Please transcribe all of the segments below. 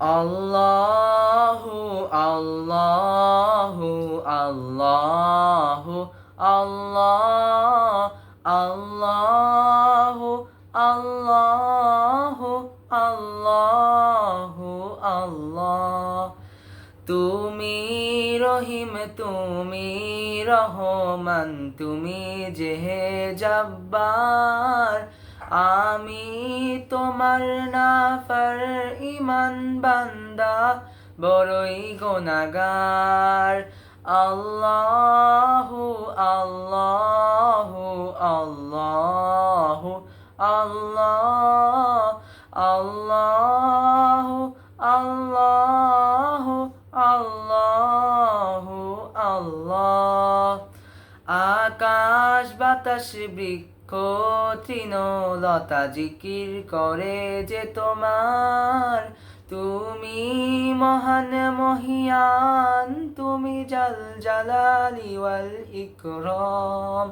আল্লাহু আল্লাহু আল্লাহু আল্লাহ আল্লাহু আল্লাহু আল্লাহু আল্লাহ তুমি রহিম, তুমি রহমান, তুমি জেহে জব্বার। আমি তোমার নাফার ইমান বান্দা, বড়ই গোনাগার আল্লাহু আল্লাহু আল্লাহু, আল্লাহ, আল্লাহু আল্লাহু আল্লাহু, আল্লাহ। আকাশ বাতাস বৃক্ষ তৃণলতা জিকির করে যে তোমার। তুমি মহান মহিয়ান, তুমি জাল জালালি ওয়াল ইকরাম।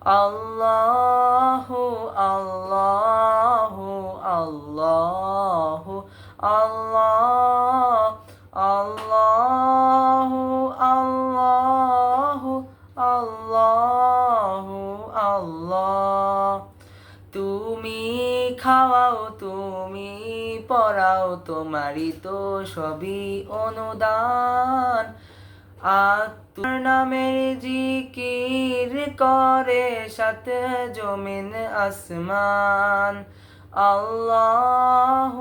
আল্লাহু আল্লাহু আল্লাহু, আল্লাহ, আল্লাহু আল্লাহু আল্লাহু, আল্লাহ। তুমি খাওয়াও, তুমি পড়াও, তোমারই তো সবই অনুদান। আত্মার নামের জিকির করে সাথে জমিন আসমান। আল্লাহ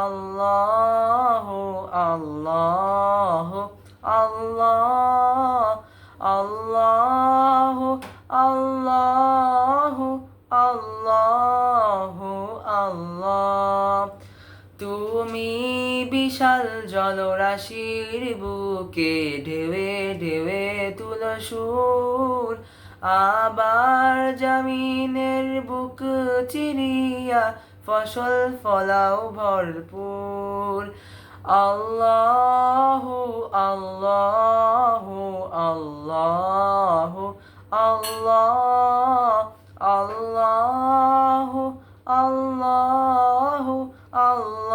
আল্লাহ আল্লাহ আল্লাহ আল্লাহ আল্লাহ, আল্লাহু। আমি বিশাল জলরাশির বুকে ঢেউয়ে ঢেউয়ে তুলসুর আবার জামিনের বুক চিরিয়া ফসল ফলাও ভরপুর। আল্লাহ আল্লাহ আল্লাহ আল্লাহ আল্লাহ আল্লাহ আল্লাহ।